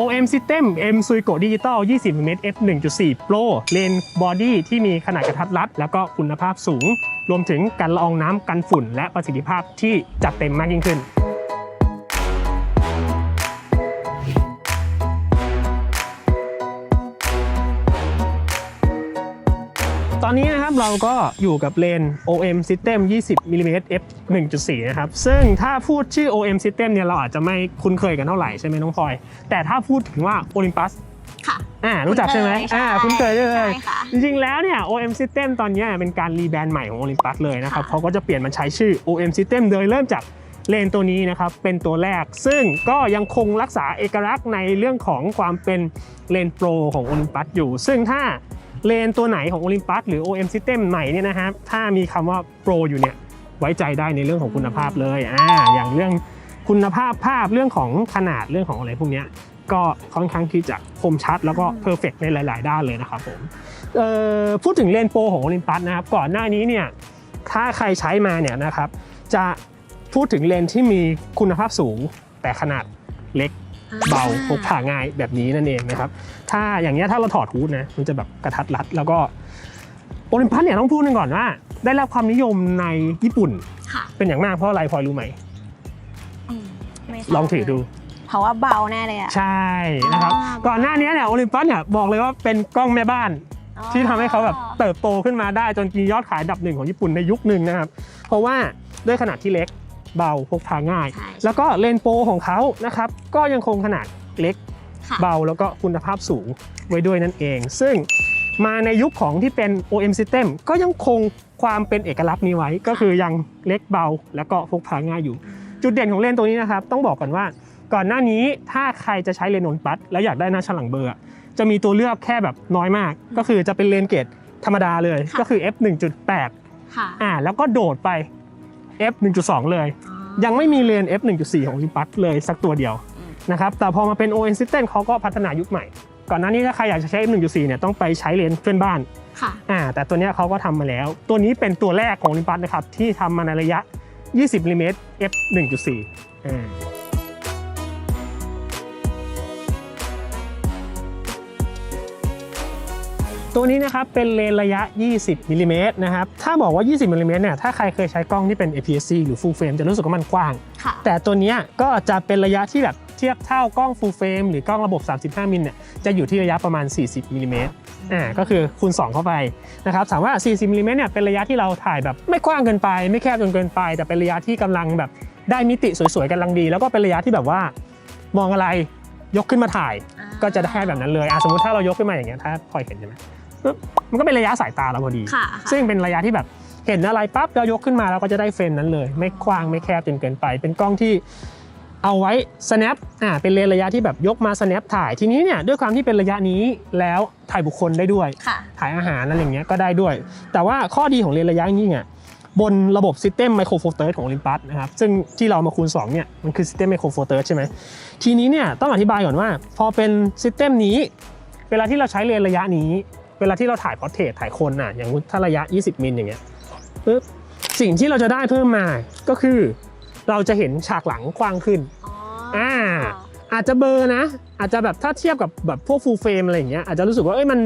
OM System M s u i g o Digital 20 mm f 1.4 Pro เลนบอดี้ที่มีขนาดกระทัดรัด แล้วก็คุณภาพสูง รวมถึงการละอองน้ำกันฝุ่น และประสิทธิภาพที่จัดเต็มมากยิ่งขึ้น เราก็อยู่กับเลน OM System 20 mm f 1.4 นะครับ ซึ่งถ้าพูดชื่อ OM System เนี่ยเราอาจจะไม่คุ้นเคยกันเท่าไหร่ใช่ไหมน้องพลอย แต่ถ้าพูดถึงว่า Olympus ค่ะอ่ารู้จักใช่ไหมคุ้นเคยอ่าใช่คุ้นเคยเลยใช่ค่ะจริงๆแล้วเนี่ย OM System ตอนเนี้ยเป็นการรีแบรนด์ใหม่ของ Olympus เลยนะครับค่ะเขาก็จะเปลี่ยนมาใช้ชื่อ OM System โดยเริ่มจากเลนตัวนี้นะครับเป็นตัวแรก ซึ่งก็ยังคงรักษาเอกลักษณ์ในเรื่องของความเป็นเลนโปรของ Olympus อยู่ ซึ่งถ้า เลนตัวไหนของ Olympus หรือ OM System ใหม่เนี่ยนะครับถ้ามีคำว่าโปรอยู่เนี่ยไว้ใจได้ในเรื่องของคุณภาพเลยอ่าอย่างเรื่องคุณภาพภาพเรื่องของขนาดเรื่องของอะไรพวกนี้ก็ค่อนข้างที่จะคมชัดแล้วก็เพอร์เฟกในหลาย ๆ ด้านเลยนะครับผมเอ่อพูดถึงเลนโปรของโอลิมปัสนะครับก่อนหน้านี้เนี่ยถ้าใครใช้มาเนี่ยนะครับจะพูดถึงเลนที่มีคุณภาพสูงแต่ขนาดเล็ก เบาพกพาง่ายแบบนี้นั่นเองนะครับ ถ้าอย่างเงี้ยถ้าเราถอดฮูดนะมันจะแบบกระทัดรัด แล้วก็โอลิมปัสเนี่ยต้องพูดหนึงก่อนว่า ได้รับความนิยมในญี่ปุ่น ค่ะเป็นอย่างมากเพราะอะไรพลอยรู้ไหมอืมไม่ทราบลองถือดู เพราะว่าเบาแน่เลยอะใช่นะครับ อ่า ก่อนหน้านี้เนี่ยโอลิมปัสเนี่ยบอกเลยว่าเป็นกล้องแม่บ้าน ที่ทำให้เขาแบบเติบโตขึ้นมาได้จนมียอดขายอันดับหนึ่งของญี่ปุ่นในยุคหนึ่งนะครับ เพราะว่าด้วยขนาดที่เล็ก เบาพกพาง่าย ใช่แล้วก็เลนส์โปรของเขานะครับก็ยังคงขนาดเล็กค่ะ เบาแล้วก็คุณภาพสูงไว้ด้วยนั่นเอง ซึ่งมาในยุคของที่เป็น OM System ก็ยังคงความเป็นเอกลักษณ์นี้ไว้ ก็คือยังเล็กเบาแล้วก็พกพาง่ายอยู่ จุดเด่นของเลนส์ตัวนี้นะครับ ต้องบอกก่อนว่าก่อนหน้านี้ถ้าใครจะใช้เลนส์โอนปัดแล้วอยากได้หน้าฉลังเบอร์อะจะมีตัวเลือกแค่แบบน้อยมาก ก็คือจะเป็นเลนส์เกรดธรรมดาเลยค่ะ ก็คือ f 1.8 ค่ะ อ่าแล้วก็โดดไป f 1.2 เลยอ๋อยังไม่มีเลน f 1.4 ของ Olympus เลยสักตัวเดียวอืมนะครับแต่พอมาเป็น ON System เขาก็พัฒนายุคใหม่ ก่อนหน้านี้ถ้าใครอยากจะใช้ f 1.4 เนี่ยต้องไปใช้เลนเพื่อนบ้านค่ะอ่าแต่ตัวเนี้ยเขาก็ทำมาแล้ว ตัวนี้เป็นตัวแรกของ Olympus นะครับที่ทำมาในระยะ 20มิลลิเมตร f 1.4อ่า ตัวนี้นะครับเป็นเลนส์ระยะ 20มิลลิเมตรนะครับ ถ้าบอกว่า 20มิลลิเมตรเนี่ย ถ้าใครเคยใช้กล้องที่เป็น APS-C หรือ full frame จะรู้สึกว่ามันกว้างค่ะแต่ตัวเนี้ยก็จะเป็นระยะที่แบบเทียบเท่ากล้อง full frame หรือกล้องระบบ 35มิลเนี่ย จะอยู่ที่ระยะประมาณ 40มิลลิเมตรอ่า ก็คือคูณ 2 เข้าไปนะครับ ถามว่า 40มิลลิเมตรเนี่ย เป็นระยะที่เราถ่ายแบบไม่กว้างเกินไป ไม่แคบจนเกินไป แต่เป็นระยะที่กำลังแบบได้มิติสวยๆกำลังดี แล้วก็เป็นระยะที่แบบว่ามองอะไรยกขึ้นมาถ่ายก็จะได้แบบนั้นเลยอะสมมติถ้าเรายกขึ้นมาอย่างเงี้ยถ้าพลอยเห็นใช่ไหม ปึ๊บมันก็เป็นระยะสายตาเราพอดี ค่ะซึ่งเป็นระยะที่แบบเห็นอะไรปั๊บเรายกขึ้นมาเราก็จะได้เฟรมนั้นเลย ไม่กว้างไม่แคบจนเกินไป เป็นกล้องที่เอาไว้ snap อ่าเป็นเลนส์ระยะที่แบบยกมา snap ถ่ายทีนี้เนี่ยด้วยความที่เป็นระยะนี้แล้วถ่ายบุคคลได้ด้วย ค่ะ ถ่ายอาหารอะไรอย่างเงี้ยก็ได้ด้วย แต่ว่าข้อดีของเลนส์ระยะนี้เนี่ยบนระบบ System Micro Four Thirds ของ Olympus นะครับ ซึ่งที่เรามาคูณ 2 เนี่ย มันคือ System Micro Four Thirds ใช่ไหมทีนี้เนี่ยต้องอธิบายก่อนว่า พอเป็น System นี้ เวลาที่เราใช้เลนส์ระยะนี้ เวลาที่เราถ่ายพอร์เทรตถ่ายคนน่ะ อย่างถ้าระยะ 20 มิลอย่างเงี้ยปึ๊บสิ่งที่เราจะได้เพิ่มมาก็คือ เราจะเห็นฉากหลังกว้างขึ้นอ๋ออ่าอาจจะเบลอร์นะ อาจจะแบบถ้าเทียบกับแบบพวกฟูลเฟรมอะไรอย่างเงี้ยอาจจะรู้สึกว่าเอ้ยมัน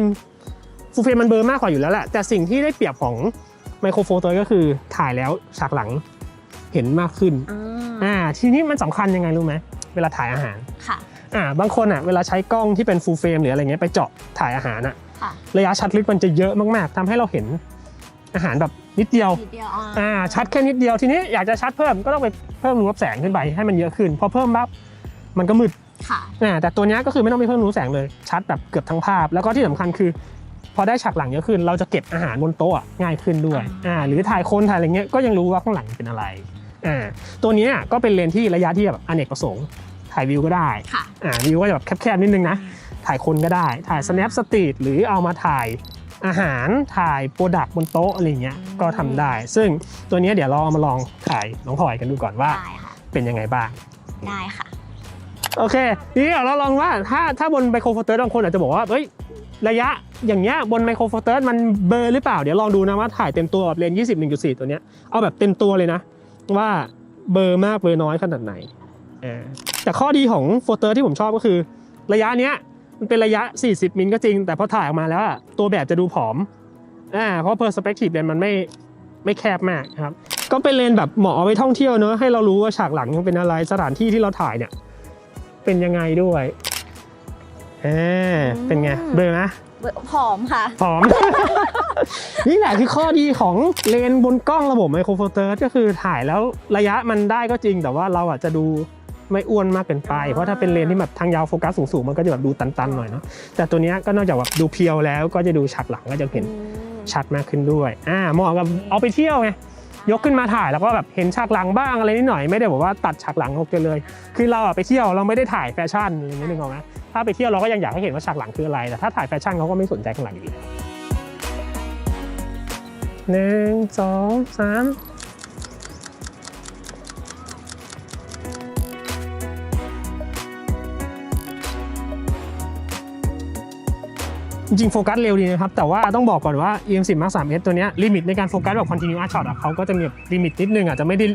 ฟูลเฟรมมันเบลอร์มากกว่าอยู่แล้วแหละแต่สิ่งที่ได้เปรียบของไมโครโฟโตก็คือถ่ายแล้วฉากหลังเห็นมากขึ้นอ่าอ่าทีนี้มันสำคัญยังไงรู้ไหมเวลาถ่ายอาหารค่ะอ่าบางคนอะเวลาใช้กล้องที่เป็นฟูลเฟรมหรืออะไรเงี้ยไปเจาะถ่ายอาหารอะค่ะ ระยะชัดลึกมันจะเยอะมากๆทำให้เราเห็นอาหารแบบนิดเดียวทีเดียวอ่าอ่าชัดแค่นิดเดียวทีนี้อยากจะชัดเพิ่มก็ต้องไปเพิ่มรูรับแสงขึ้นไปให้มันเยอะขึ้น พอเพิ่มปั๊บมันก็มืดค่ะอ่าแต่ตัวเนี้ยก็คือไม่ต้องไปเพิ่มรูแสงเลยชัดแบบเกือบทั้งภาพ แล้วก็ที่สำคัญคือ พอได้ฉากหลังเยอะขึ้น เราจะเก็บอาหารบนโต๊ะอะง่ายขึ้นด้วยอ่าหรือถ่ายคนถ่ายอะไรเงี้ยก็ยังรู้ว่าข้างหลังเป็นอะไรอ่าตัวเนี้ยก็เป็นเลนส์ที่ระยะที่แบบอเนกประสงค์ถ่ายวิวก็ได้ค่ะอ่าวิวก็จะแบบแคบๆนิดนึงนะ ถ่ายคนก็ได้ ถ่าย snap street หรือเอามาถ่ายอาหารถ่ายโปรดักต์บนโต๊ะอะไรเงี้ยก็ทำได้ ซึ่งตัวเนี้ยเดี๋ยวเราเอามาลองถ่ายน้องพลอยกันดูก่อนว่าได้ค่ะเป็นยังไงบ้าง ได้ค่ะ โอเคทีนี้เดี๋ยวเราลองว่าถ้าถ้าบนไมโครโฟเตอร์บางคนอาจจะบอกว่าเฮ้ยระยะอย่างเงี้ยบนไมโครโฟเตอร์มันเบลอร์หรือเปล่า เดี๋ยวลองดูนะว่าถ่ายเต็มตัวแบบเลนส์20 1.4ตัวเนี้ยเอาแบบเต็มตัวเลยนะ ว่าเบลอร์มากเบลอร์น้อยขนาดไหนอ่าแต่ข้อดีของโฟเตอร์ที่ผมชอบก็คือ ระยะเนี้ย มันเป็นระยะ 40 มิลก็จริง แต่พอถ่ายออกมาแล้วอะตัวแบบจะดูผอมอ่าเพราะ perspective เลนมันไม่ไม่แคบมากครับ ก็เป็นเลนแบบเหมาะเอาไว้ท่องเที่ยวเนอะให้เรารู้ว่าฉากหลังมันเป็นอะไรสถานที่ที่เราถ่ายเนี่ย เป็นยังไงด้วยเออเป็นไงเบลอไหมผอมค่ะผอม นี่แหละคือข้อดีของเลนส์บนกล้องระบบไมโครโฟเตอร์ก็คือถ่ายแล้วระยะมันได้ก็จริง แต่ว่าเราอาจจะดู ไม่อ้วนมากเกินไป เพราะถ้าเป็นเลนส์ที่แบบทางยาวโฟกัสสูงๆมันก็จะแบบดูตันๆหน่อยเนาะแต่ตัวเนี้ยก็นอกจากแบบดูเพียวแล้วก็จะดูฉากหลังก็จะเห็นชัดมากขึ้นด้วยอ่าเหมาะกับเอาไปเที่ยวไงยกขึ้นมาถ่ายแล้วก็แบบเห็นฉากหลังบ้างอะไรนิดหน่อยไม่ได้บอกว่าตัดฉากหลังออกไปเลย คือเราอะไปเที่ยวเราไม่ได้ถ่ายแฟชั่นอะไรอย่างเงี้ยนึกออกไหมถ้าไปเที่ยวเราก็ยังอยากให้เห็นว่าฉากหลังคืออะไรแต่ถ้าถ่ายแฟชั่นเขาก็ไม่สนใจข้างหลังอยู่ดีหนึ่งสองสาม จริงโฟกัสเร็วดีนะครับ แต่ว่าต้องบอกก่อนว่า EM10 Mark 3S ตัวนี้ลิมิตในการโฟกัสแบบ continuous shot อะเขาก็จะมีลิมิตนิดนึงอาจจะไม่ได้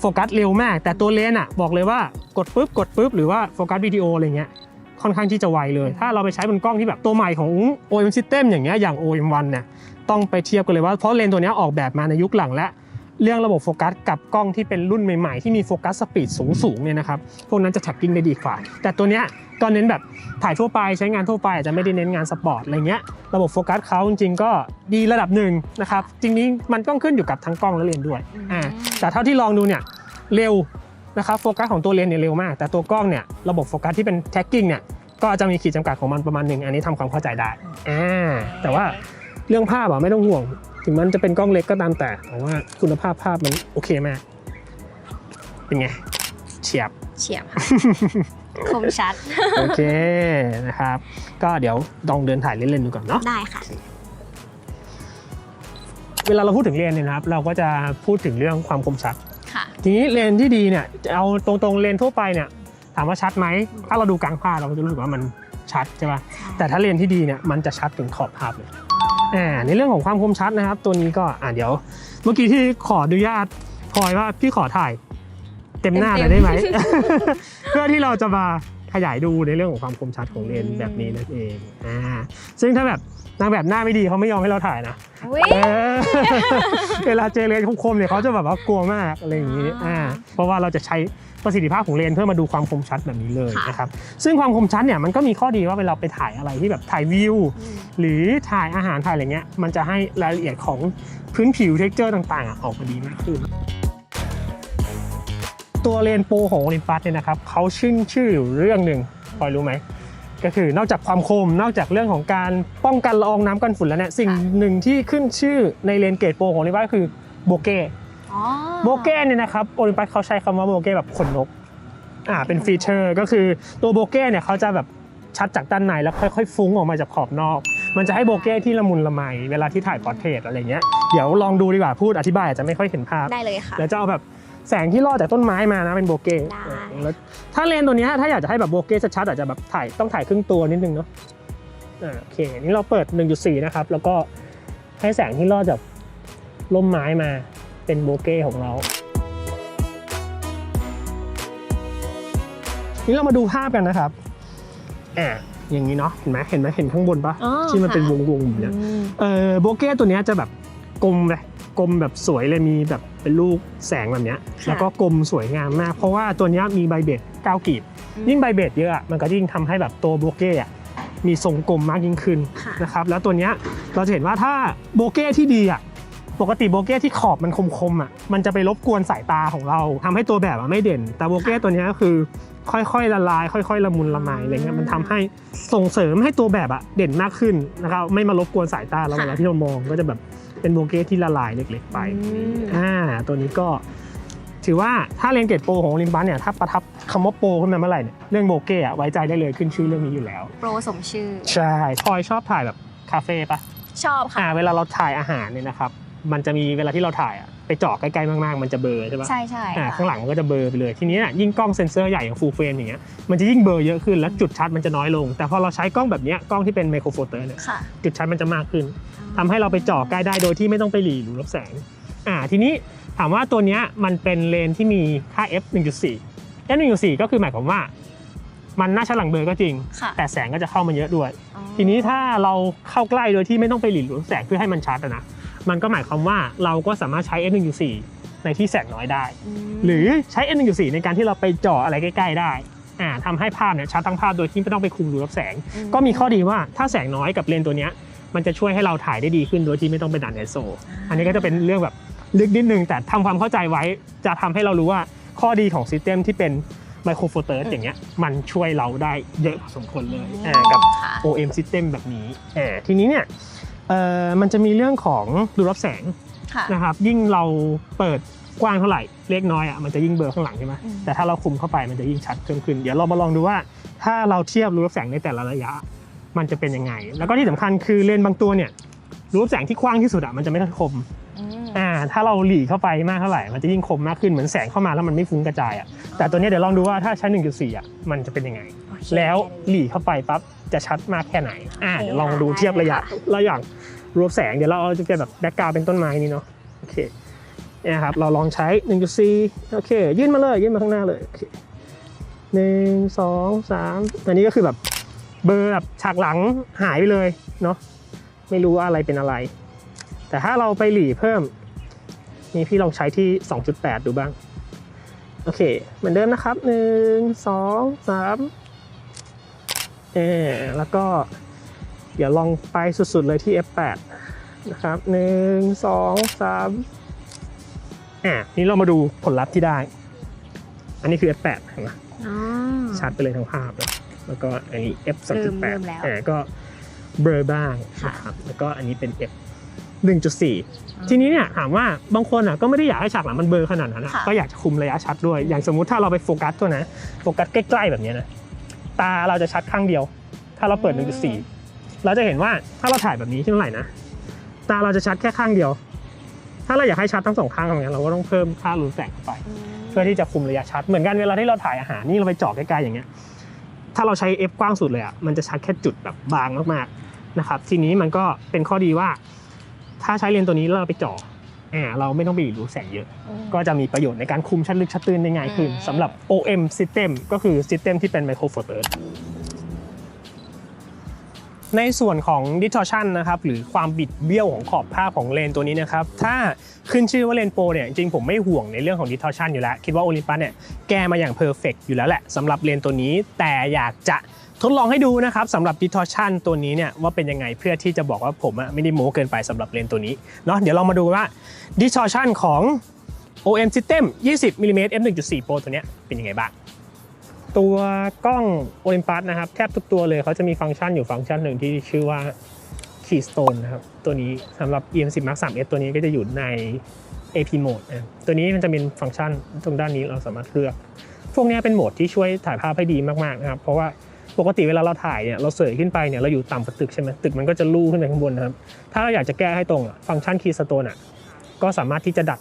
โฟกัสเร็วมาก แต่ตัวเลนส์อะบอกเลยว่ากดปุ๊บกดปุ๊บหรือว่าโฟกัสวิดีโออะไรเงี้ยค่อนข้างที่จะไวเลย ถ้าเราไปใช้บนกล้องที่แบบตัวใหม่ของ OM System อย่างเงี้ยอย่าง OM1 เนี่ยต้องไปเทียบกันเลยว่าเพราะเลนตัวนี้ออกแบบมาในยุคหลังและ เรื่องระบบโฟกัสกับกล้องที่เป็นรุ่นใหม่ๆ ที่มีโฟกัสสปีดสูงๆเนี่ยนะครับพวกนั้นจะแท็กกิ้งได้ดีกว่า แต่ตัวเนี้ยก็เน้นแบบถ่ายทั่วไปใช้งานทั่วไปอาจจะไม่ได้เน้นงานสปอร์ตอะไรเงี้ยระบบโฟกัสเขาจริงๆก็ดีระดับหนึ่งนะครับจริงๆมันต้องขึ้นอยู่กับทั้งกล้องและเลนส์ด้วยอ่าแต่เท่าที่ลองดูเนี่ยเร็วนะครับโฟกัสของตัวเลนส์เนี่ยเร็วมาก แต่ตัวกล้องเนี่ยระบบโฟกัสที่เป็นแท็กกิ้งเนี่ยก็จะมีขีดจำกัดของมันประมาณหนึ่งอันนี้ทำความเข้าใจได้อ่าแต่ว่าเรื่องภาพอะไม่ต้องห่วง ถึงมันจะเป็นกล้องเล็กก็ตามแต่แต่ว่าคุณภาพภาพมันโอเคมาก เป็นไง เฉียบ เฉียบค่ะคมชัด โอเคนะครับ ก็เดี๋ยวลองเดินถ่ายเล่นๆดูก่อนเนาะได้ค่ะ เวลาเราพูดถึงเลนส์เนี่ยนะครับ เราก็จะพูดถึงเรื่องความคมชัดค่ะทีนี้เลนส์ที่ดีเนี่ยจะเอาตรงๆเลนส์ทั่วไปเนี่ย ถามว่าชัดไหมถ้าเราดูกลางภาพเราก็จะรู้สึกว่ามันชัดใช่ป่ะแต่ถ้าเลนส์ที่ดีเนี่ยมันจะชัดถึงขอบภาพเลย อ่าในเรื่องของความคมชัดนะครับ ตัวนี้ก็อ่าเดี๋ยว เมื่อกี้ที่ขออนุญาตพลอยว่าพี่ขอถ่าย เต็มหน้าหน่อยได้ไหม เพื่อที่เราจะมาขยายดูในเรื่องของความคมชัดของเลนส์แบบนี้นั่นเองอ่าซึ่งถ้าแบบนางแบบหน้าไม่ดีเขาไม่ยอมให้เราถ่ายนะ อุ๊ย เออ เวลาเจอเลนส์คมๆเนี่ยเขาจะแบบว่ากลัวมากอะไรอย่างนี้อ่าอ่าเพราะว่าเราจะใช้ประสิทธิภาพของเลนส์เพื่อมาดูความคมชัดแบบนี้เลยค่ะ นะครับซึ่งความคมชัดเนี่ยมันก็มีข้อดีว่าเวลาไปถ่ายอะไรที่แบบถ่ายวิว อืมหรือถ่ายอาหารถ่ายอะไรเงี้ยมันจะให้รายละเอียดของพื้นผิวเท็กเจอร์ต่างๆอะออกมาดีมากขึ้น ตัวเลนส์โปรของโอลิมปัสเนี่ยนะครับเขาชื่นชื่ออยู่เรื่องหนึ่งพลอยรู้ไหม ก็คือนอกจากความคมนอกจากเรื่องของการป้องกันละอองน้ำกันฝุ่นแล้วเนี่ยสิ่งหนึ่งที่ขึ้นชื่อในเลนส์เกรดโปรของโอลิมปัสก็คือโบเก้อ๋อโบเก้เนี่ยนะครับโอลิมปัสเขาใช้คำว่าโบเก้แบบขนนกอ่าเป็นฟีเจอร์ก็คือตัวโบเก้เนี่ยเขาจะแบบชัดจากด้านในแล้วค่อยๆฟุ้งออกมาจากขอบนอก มันจะให้โบเก้ที่ละมุนละไมเวลาที่ถ่ายพอร์เทรตอะไรเงี้ยเดี๋ยวลองดูดีกว่าพูดอธิบายอาจจะไม่ค่อยเห็นภาพได้เลยค่ะเดี๋ยวจะเอาแบบ แสงที่ลอดจากต้นไม้มานะเป็นโบเก้ได้แล้วถ้าเลนส์ตัวเนี้ยถ้าอยากจะให้แบบโบเก้ชัดๆอาจจะแบบถ่ายต้องถ่ายครึ่งตัวนิดนึงเนาะอ่าโอเคนี่เราเปิด 1.4 นะครับ แล้วก็ให้แสงที่ลอดจากร่มไม้มาเป็นโบเก้ของเรานี่เรามาดูภาพกันนะครับอ่าอย่างนี้เนาะเห็นไหมเห็นไหมเห็นข้างบนปะอ๋อที่มันเป็นค่ะวงๆแบบเนี้ยอืมเออโบเก้ตัวเนี้ยจะแบบกลมเลย กลมแบบสวยเลยมีแบบเป็นลูกแสงแบบเนี้ยค่ะ แล้วก็กลมสวยงามมาก เพราะว่าตัวเนี้ยมีใบเบ็ด9กีบ ยิ่งใบเบ็ดเยอะอะมันก็ยิ่งทำให้แบบตัวโบเก้อะมีทรงกลมมากยิ่งขึ้นค่ะนะครับแล้วตัวเนี้ยเราจะเห็นว่าถ้าโบเก้ที่ดีอะปกติโบเก้ที่ขอบมันคมๆอะมันจะไปรบกวนสายตาของเราทำให้ตัวแบบอะไม่เด่น แต่โบเก้ตัวเนี้ยก็คือค่อยๆละลาย ค่อย ๆ ละมุนละไมอะไรเงี้ยมันทำให้ส่งเสริมให้ตัวแบบอะเด่นมากขึ้นนะครับไม่มารบกวนสายตาเราเวลาที่เรามองก็จะแบบ เป็นโบเก้ที่ละลายเล็กๆไปอืมอ่าตัวนี้ก็ถือว่าถ้าเลนเกตโปรของโอลิมปัสเนี่ยถ้าประทับคำว่าโปรขึ้นมาเมื่อไหร่เนี่ยเรื่องโบเก้อะไว้ใจได้เลยขึ้นชื่อเรื่องนี้อยู่แล้ว โปรสมชื่อ ใช่พลอยชอบถ่ายแบบคาเฟ่ปะชอบค่ะอ่าเวลาเราถ่ายอาหารเนี่ยนะครับมันจะมีเวลาที่เราถ่ายอะไปเจาะใกล้ๆมากๆมันจะเบลอใช่ปะใช่ใช่อ่าค่ะข้างหลังมันก็จะเบลอไปเลยทีนี้น่ะยิ่งกล้องเซ็นเซอร์ใหญ่อย่างฟูลเฟรมอย่างเงี้ยมันจะยิ่งเบลอเยอะขึ้นแล้วจุดชัดมันจะน้อยลง แต่พอเราใช้กล้องแบบเนี้ยกล้องที่เป็นไมโครโฟเตอร์เนี่ยค่ะจุดชัดมันจะมากขึ้น ทำให้เราไปเจ่อใกล้ได้โดยที่ไม่ต้องไปหลีหรือลบแสงอ่าทีนี้ถามว่าตัวเนี้ยมันเป็นเลนส์ที่มีค่า f 1.4 f 1.4 ก็คือหมายความว่า มันหน้าชัดหลังเบลอก็จริงค่ะแต่แสงก็จะเข้ามาเยอะด้วยอ๋อทีนี้ถ้าเราเข้าใกล้โดยที่ไม่ต้องไปหลีหลวงแสงเพื่อให้มันชัดอะนะมันก็หมายความว่าเราก็สามารถใช้ f1.4 ในที่แสงน้อยได้มหรือใช้ f1.4 ในการที่เราไปจ่ออะไรใกล้ ๆ ได้อ่าทำให้ภาพเนี่ยชัดทั้งภาพโดยที่ไม่ต้องไปคุมรูรับแสง ก็มีข้อดีว่าถ้าแสงน้อยกับเลนส์ตัวเนี้ย มันจะช่วยให้เราถ่ายได้ดีขึ้นโดยที่ไม่ต้องไปดัน ISO อันนี้ก็จะเป็นเรื่องแบบลึกนิดนึงแต่ทำความเข้าใจไว้จะทำให้เรารู้ว่าข้อดีของซิสเต็มที่เป็นไมโครโฟเตอร์อย่างเงี้ยมันช่วยเราได้เยอะพอสมควรเลยอ่ากับค่ะ OM system แบบนี้อ่าทีนี้เนี่ยเอ่อมันจะมีเรื่องของรูรับแสงค่ะนะครับยิ่งเราเปิดกว้างเท่าไหร่เล็กน้อยอะมันจะยิ่งเบลอข้างหลังใช่ไหมอืมแต่ถ้าเราคุมเข้าไปมันจะยิ่งชัดเพิ่มขึ้น เดี๋ยวเรามาลองดูว่า ถ้าเราเทียบรูรับแสงในแต่ละระยะ มันจะเป็นยังไง แล้วก็ที่สำคัญคือเลนส์บางตัวเนี่ยรูรับแสงที่กว้างที่สุดอะมันจะไม่ค่อยคมอืมอ่าถ้าเราหลีเข้าไปมากเท่าไหร่มันจะยิ่งคมมากขึ้นเหมือนแสงเข้ามาแล้วมันไม่ฟุ้งกระจายอะแต่ตัวเนี้ยเดี๋ยวลองดูว่าถ้าใช้ 1.4อะมันจะเป็นยังไงโอเคแล้วหลีเข้าไปปั๊บจะชัดมากแค่ไหนอ่าเดี๋ยวลองดูเทียบระยะระอย่างรูปแสงเดี๋ยวเราเอาจะเป็นแบบแบ็กกราวเป็นต้นไม้นี่เนาะโอเคเนี่ยครับเราลองใช้ 1.4 โอเค ยื่นมาเลยยื่นมาข้างหน้าเลยโอเคหนึ่งสองสามอันนี้ก็คือแบบ เบอร์แบบฉากหลังหายไปเลยเนาะไม่รู้ว่าอะไรเป็นอะไร แต่ถ้าเราไปหลีเพิ่มนี่พี่ลองใช้ที่ 2.8 ดูบ้าง โอเค เหมือนเดิมนะครับหนึ่งสองสามเออแล้วก็เดี๋ยวลองไปสุดๆเลยที่ F8 นะครับหนึ่งสองสามอะนี่เรามาดูผลลัพธ์ที่ได้ อันนี้คือ F8 เห็นไหมอ๋อชัดไปเลยทั้งภาพเลย แล้วก็อันนี้ F เริ่มเริ่ม2.8แล้วอ่าก็เบลอบ้างค่ะนะครับแล้วก็อันนี้เป็น F 1.4 ทีนี้เนี่ยถามว่าบางคนอะก็ไม่ได้อยากให้ฉากหลังมันเบลอขนาดนั้นอะค่ะก็อยากจะคุมระยะชัดด้วย อย่างสมมุติถ้าเราไปโฟกัสตัวนะโฟกัสใกล้ๆแบบเนี้ยนะตาเราจะชัดข้างเดียว ถ้าเราเปิด 1.4 เราจะเห็นว่าถ้าเราถ่ายแบบนี้ที่เท่าไหร่นะตาเราจะชัดแค่ข้างเดียว ถ้าเราอยากให้ชัดทั้งสองข้างอย่างเงี้ยเราก็ต้องเพิ่มค่ารูแสงเข้าไปอืมเพื่อที่จะคุมระยะชัดเหมือนกันเวลาที่เราถ่ายอาหารนี่เราไปเจาะใกล้ๆอย่างเงี้ย ถ้าเราใช้ f กว้างสุดเลยอะมันจะชัดแค่จุดแบบบางมากๆนะครับทีนี้มันก็เป็นข้อดีว่า ถ้าใช้เลนส์ตัวนี้แล้วเราไปเจาะอ่าเราไม่ต้องไปดูแสงเยอะอืมก็จะมีประโยชน์ในการคุมชัดลึกชัดตื้นได้ง่ายขึ้นอืมสำหรับ OM system ก็คือ system ที่เป็น micro four third ในส่วนของ distortion นะครับหรือความบิดเบี้ยวของขอบภาพของเลนตัวนี้นะครับถ้าขึ้นชื่อว่าเลนโปรเนี่ยจริงผมไม่ห่วงในเรื่องของ distortion อยู่แล้ว คิดว่า Olympus เนี่ยแก้มาอย่าง perfect อยู่แล้วแหละสำหรับเลนตัวนี้ แต่อยากจะทดลองให้ดูนะครับสำหรับ distortion ตัวนี้เนี่ยว่าเป็นยังไงเพื่อที่จะบอกว่าผมอะไม่ได้โม้เกินไปสำหรับเลนตัวนี้เนาะเดี๋ยวเรามาดูว่า distortion ของ OM System 20 mm f 1.4 Pro ตัวเนี้ยเป็นยังไงบ้าง ตัวกล้อง Olympus นะครับ แทบทุกตัวเลยเขาจะมีฟังก์ชันอยู่ฟังก์ชันหนึ่งที่ชื่อว่า Keystone นะครับ ตัวนี้สำหรับ EM10 Mark 3S ตัวนี้ก็จะอยู่ใน AP mode นะตัวนี้มันจะเป็นฟังก์ชันตรงด้านนี้เราสามารถเลือก พวกนี้เป็นโหมดที่ช่วยถ่ายภาพให้ดีมากๆนะครับ เพราะว่าปกติเวลาเราถ่ายเนี่ยเราเสยขึ้นไปเนี่ยเราอยู่ต่ำกว่าตึกใช่ไหมตึกมันก็จะลู่ขึ้นไปข้างบนนะครับ ถ้าเราอยากจะแก้ให้ตรงฟังก์ชัน Keystone อะก็สามารถที่จะดัด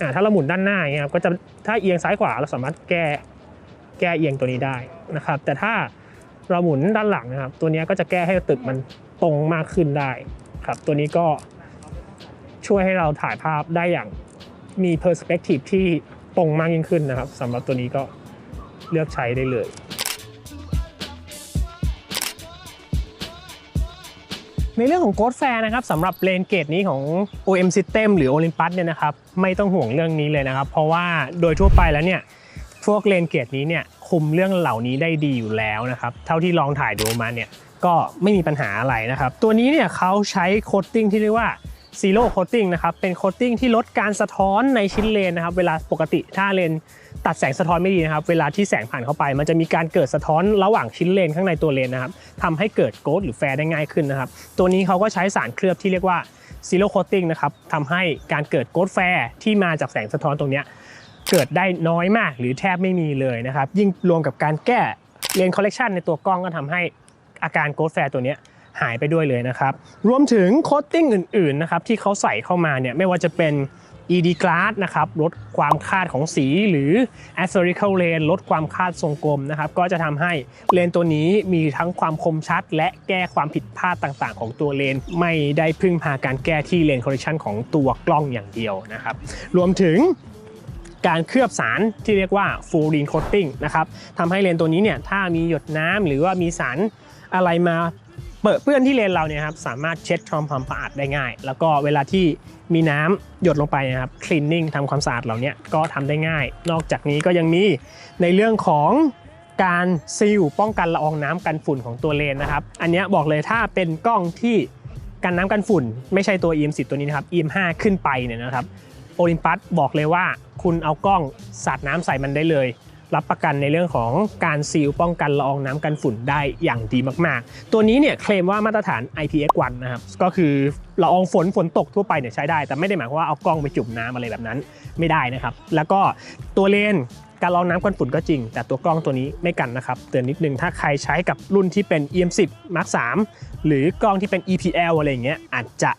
อ่าถ้าเราหมุนด้านหน้าอย่างเงี้ยครับก็จะถ้าเอียงซ้ายขวาเราสามารถแก้ แก้เอียงตัวนี้ได้นะครับ แต่ถ้าเราหมุนด้านหลังนะครับ ตัวนี้ก็จะแก้ให้ตึกมันตรงมากขึ้นได้ครับ ตัวนี้ก็ช่วยให้เราถ่ายภาพได้อย่างมีเพอร์สเปกทีฟที่ตรงมากยิ่งขึ้นนะครับสำหรับตัวนี้ก็เลือกใช้ได้เลยในเรื่องของโกดแฟร์นะครับสำหรับเลนเกตนี้ของ OM System หรือ Olympus เนี่ยนะครับไม่ต้องห่วงเรื่องนี้เลยนะครับ เพราะว่าโดยทั่วไปแล้วเนี่ย พวกเลนเกตนี้เนี่ยคุมเรื่องเหล่านี้ได้ดีอยู่แล้วนะครับเท่าที่ลองถ่ายดูมาเนี่ยก็ไม่มีปัญหาอะไรนะครับ ตัวนี้เนี่ยเขาใช้โคตติ้งที่เรียกว่า Zero Coating นะครับเป็นโคตติ้งที่ลดการสะท้อนในชิ้นเลนนะครับ เวลาปกติถ้าเลนตัดแสงสะท้อนไม่ดีนะครับ เวลาที่แสงผ่านเข้าไป มันจะมีการเกิดสะท้อนระหว่างชิ้นเลนข้างในตัวเลนนะครับทำให้เกิดโกดหรือแฟร์ได้ง่ายขึ้นนะครับ ตัวนี้เขาก็ใช้สารเคลือบที่เรียกว่า Zero Coating นะครับทำให้การเกิดโกดแฟร์ที่มาจากแสงสะท้อนตรงเนี้ย เกิดได้น้อยมากหรือแทบไม่มีเลยนะครับ ยิ่งรวมกับการแก้เลนคอลเลกชันในตัวกล้องก็ทำให้อาการโกดแฟร์ตัวนี้หายไปด้วยเลยนะครับ รวมถึงโคตติ้งอื่นๆนะครับที่เขาใส่เข้ามาเนี่ยไม่ว่าจะเป็น ED glass นะครับลดความคาดของสีหรือ aspherical lane ลดความคาดทรงกลมนะครับก็จะทำให้เลนตัวนี้มีทั้งความคมชัด และแก้ความผิดพลาดต่างๆ ของตัวเลน ไม่ได้พึ่งพาการแก้ที่เลน correction ของตัวกล้องอย่างเดียวนะครับ รวมถึง การเคลือบสารที่เรียกว่า fluorine coating นะครับทำให้เลนส์ตัวนี้เนี่ยถ้ามีหยดน้ำหรือว่ามีสารอะไรมาเปิดเปื้อนที่เลนเราเนี่ยครับสามารถเช็ดทำความสะอาดได้ง่าย แล้วก็เวลาที่มีน้ำหยดลงไปนะครับ cleaning ทำความสะอาดเหล่าเนี้ก็ทำได้ง่าย นอกจากนี้ก็ยังมีในเรื่องของการซีลป้องกันละอองน้ำกันฝุ่นของตัวเลนนะครับ อันนี้บอกเลยถ้าเป็นกล้องที่กันน้ำกันฝุ่น ไม่ใช่ตัว EM10 ตัวนี้นะครับ EM5 ขึ้นไปเนี่ยนะครับ โอลิมปัสบอกเลยว่า คุณเอากล้องสาดน้ำใส่มันได้เลย รับประกันในเรื่องของการซีลป้องกันละอองน้ำกันฝุ่นได้อย่างดีมากๆ ตัวนี้เนี่ยเคลมว่ามาตรฐาน IPX1 นะครับก็คือละอองฝนฝนตกทั่วไปเนี่ยใช้ได้ แต่ไม่ได้หมายความว่าเอากล้องไปจุ่มน้ำอะไรแบบนั้นไม่ได้นะครับ แล้วก็ตัวเลนการละอองน้ำกันฝุ่นก็จริง แต่ตัวกล้องตัวนี้ไม่กันนะครับ เตือนนิดนึงถ้าใครใช้กับรุ่นที่เป็น EM10 Mark 3หรือกล้องที่เป็น EPL อะไรอย่างเงี้ยอาจจะ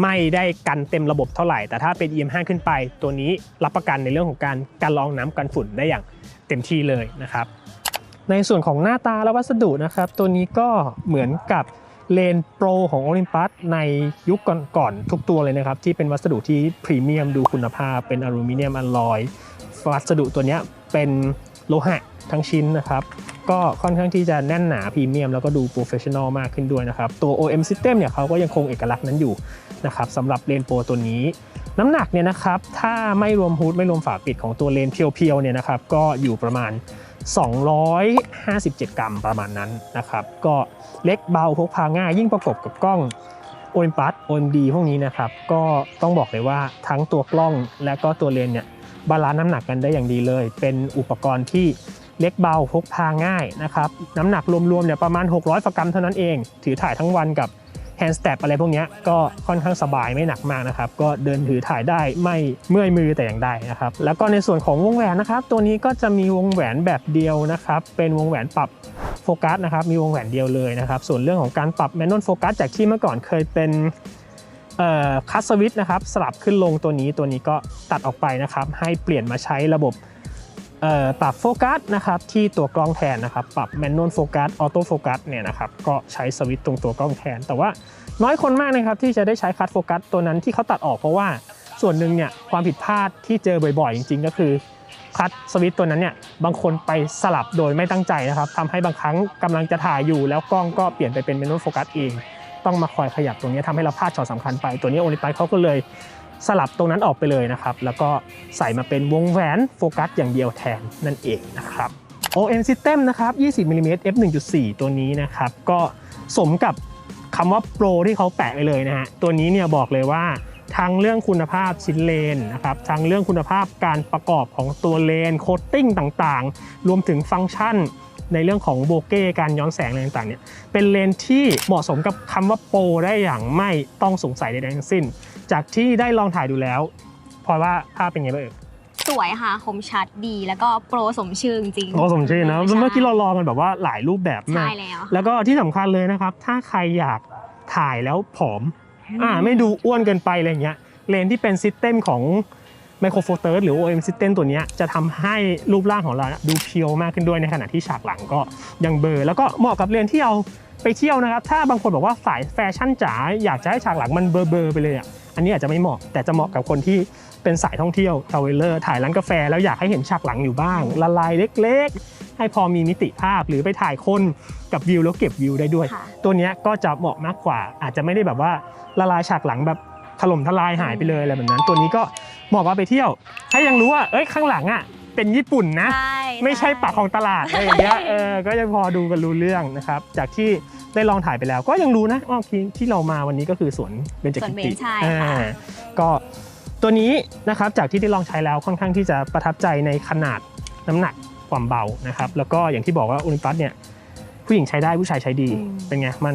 ไม่ได้กันเต็มระบบเท่าไหร่ แต่ถ้าเป็น EM5 ขึ้นไป ตัวนี้รับประกันในเรื่องของการการองน้ำกันฝุ่นได้อย่างเต็มที่เลยนะครับ ในส่วนของหน้าตาและวัสดุนะครับ ตัวนี้ก็เหมือนกับเลนโปรของ Olympus ในยุคก่อนๆทุกตัวเลยนะครับ ที่เป็นวัสดุที่พรีเมียมดูคุณภาพ เป็นอลูมิเนียมอลลอยวัสดุตัวนี้เป็นโลหะทั้งชิ้นนะครับ ก็ค่อนข้างที่จะแน่นหนาพรีเมียมแล้วก็ดูโปรเฟชชั่นอลมากขึ้นด้วยนะครับ ตัว OM System เนี่ยเขาก็ยังคงเอกลักษณ์นั้นอยู่นะครับสำหรับเลนโปรตัวนี้ น้ำหนักเนี่ยนะครับถ้าไม่รวมฮูดไม่รวมฝาปิดของตัวเลนเพียวๆเนี่ยนะครับก็อยู่ประมาณ 257 กรัมประมาณนั้นนะครับก็เล็กเบาพกพาง่ายยิ่งประกบกับกล้อง Olympus OMD พวกนี้นะครับก็ต้องบอกเลยว่าทั้งตัวกล้องและก็ตัวเลนเนี่ยบาลานซ์น้ำหนักกันได้อย่างดีเลย เป็นอุปกรณ์ที่ เล็กเบาพกพาง่ายนะครับน้ำหนักรวมๆเนี่ยประมาณ 600กรัมเท่านั้นเอง ถือถ่ายทั้งวันกับแฮนด์สแตปอะไรพวกนี้ก็ค่อนข้างสบายไม่หนักมากนะครับ ก็เดินถือถ่ายได้ไม่เมื่อยมือแต่อย่างใดนะครับ แล้วก็ในส่วนของวงแหวนนะครับ ตัวนี้ก็จะมีวงแหวนแบบเดียวนะครับ เป็นวงแหวนปรับโฟกัสนะครับมีวงแหวนเดียวเลยนะครับ ส่วนเรื่องของการปรับแมนนวลโฟกัสจากที่เมื่อก่อนเคยเป็นคัสสวิตนะครับสลับขึ้นลงตัวนี้ตัวนี้ก็ตัดออกไปนะครับ ให้เปลี่ยนมาใช้ระบบ ปรับโฟกัสนะครับที่ตัวกล้องแทนนะครับ ปรับแมนนวลโฟกัสออโต้โฟกัสเนี่ยนะครับก็ใช้สวิตช์ตรงตัวกล้องแทน แต่ว่าน้อยคนมากนะครับที่จะได้ใช้คัดโฟกัสตัวนั้นที่เขาตัดออกเพราะว่าส่วนหนึ่งเนี่ยความผิดพลาดที่เจอบ่อยๆ จริง ๆ ก็คือคัดสวิตช์ตัวนั้นเนี่ยบางคนไปสลับโดยไม่ตั้งใจนะครับทำให้บางครั้งกำลังจะถ่ายอยู่ แล้วกล้องก็เปลี่ยนไปเป็นแมนนวลโฟกัสเอง ต้องมาคอยขยับตรงนี้ทำให้เราพลาดช็อตสำคัญไป ตัวนี้โอลิมปัสเขาก็เลย สลับตรงนั้นออกไปเลยนะครับ แล้วก็ใส่มาเป็นวงแหวนโฟกัสอย่างเดียวแทนนั่นเองนะครับ OM System นะครับ 20มิลลิเมตร f 1.4 ตัวนี้นะครับ ก็สมกับคำว่าโปรที่เขาแปะไปเลยนะฮะ ตัวนี้เนี่ยบอกเลยว่าทั้งเรื่องคุณภาพชิ้นเลนนะครับ ทั้งเรื่องคุณภาพการประกอบของตัวเลนโคตติ้งต่างๆ รวมถึงฟังก์ชันในเรื่องของโบเก้การย้อนแสงอะไรต่างๆเนี่ยเป็นเลนที่เหมาะสมกับคำว่าโปรได้อย่างไม่ต้องสงสัยใดๆทั้งสิ้น จากที่ได้ลองถ่ายดูแล้วพอว่าภาพเป็นไงบ้างเอ่ยสวยค่ะคมชัดดีแล้วก็โปรสมชื่อจริงๆโอ้สมชื่อนะใช่ เมื่อกี้เราลองกันแบบว่าหลายรูปแบบมาใช่ก แล้วค่ะแล้วก็ที่สำคัญเลยนะครับ ถ้าใครอยากถ่ายแล้วผอม อ่าไม่ดูอ้วนเกินไปอะไรเงี้ย เลนที่เป็นซิสเต็มของไมโครโฟเตอร์หรือ OM ซิสเต็มตัวเนี้ยจะทำให้รูปร่างของเราดูเพียวมากขึ้นด้วยในขณะที่ฉากหลังก็ยังเบลอร์แล้วก็เหมาะกับเลนที่เอาไปเที่ยวนะครับ ถ้าบางคนบอกว่าสายแฟชั่นจ๋าอยากจะให้ฉากหลังมันเบลอๆไปเลยอะ อันนี้อาจจะไม่เหมาะแต่จะเหมาะกับคนที่เป็นสายท่องเที่ยวทราเวลเลอร์ถ่ายร้านกาแฟแล้วอยากให้เห็นฉากหลังอยู่บ้าง ละลายเล็กๆ ให้พอมีมิติภาพหรือไปถ่ายคนกับวิวแล้วเก็บวิวได้ด้วยค่ะตัวเนี้ยก็จะเหมาะมากกว่า อาจจะไม่ได้แบบว่าละลายฉากหลังแบบถล่มทลายหายไปเลยอะไรแบบนั้น ตัวนี้ก็เหมาะกับไปเที่ยว ให้ยังรู้ว่าเอ้ยข้างหลังอะเป็นญี่ปุ่นนะใช่ ไม่ใช่ปากของตลาดอะไรอย่างเงี้ยเออก็จะพอดูกันรู้เรื่องนะครับ จากที่ได้ลองถ่ายไปแล้ว ก็ยังรู้นะว่าที่ที่เรามาวันนี้ก็คือสวนเบญจส่วกินเบตินใช่อ่าค่ะก็ตัวนี้นะครับจากที่ได้ลองใช้แล้วค่อนข้างที่จะประทับใจในขนาดน้ำหนักความเบานะครับ แล้วก็อย่างที่บอกว่าโอลิมปัสเนี่ยผู้หญิงใช้ได้ผู้ชายใช้ดีอืมเป็นไงมัน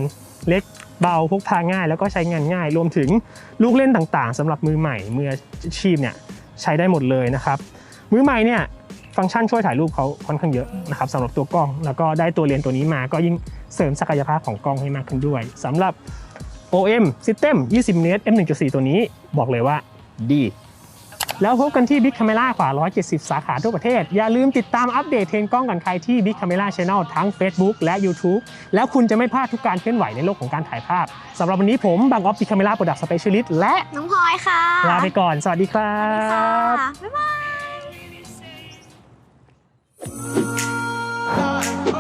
เล็กเบาพกพาง่าย แล้วก็ใช้งานง่าย รวมถึงลูกเล่นต่างๆสำหรับมือใหม่มืออาชีพเนี่ยใช้ได้หมดเลยนะครับ มือใหม่เนี่ย ฟังก์ชันช่วยถ่ายรูปเขาค่อนข้างเยอะนะครับสำหรับตัวกล้อง แล้วก็ได้ตัวเรียนตัวนี้มาก็ยิ่งเสริมศักยภาพของกล้องให้มากขึ้นด้วยสำหรับ OM System 20เมตร f 1.4 ตัวนี้บอกเลยว่าดี แล้วพบกันที่ Big Camera กว่า 170 สาขาทั่วประเทศ อย่าลืมติดตามอัปเดตเทรนด์กล้องกันใครที่ Big Camera Channel ทั้ง Facebook และ YouTube แล้วคุณจะไม่พลาดทุกการเคลื่อนไหวในโลกของการถ่ายภาพสำหรับวันนี้ผมบางออฟ Big Camera Product Specialist และน้องพลอยค่ะ ลาไปก่อน สวัสดีครัสวัสดีค่ะบบ๊ายบาย God.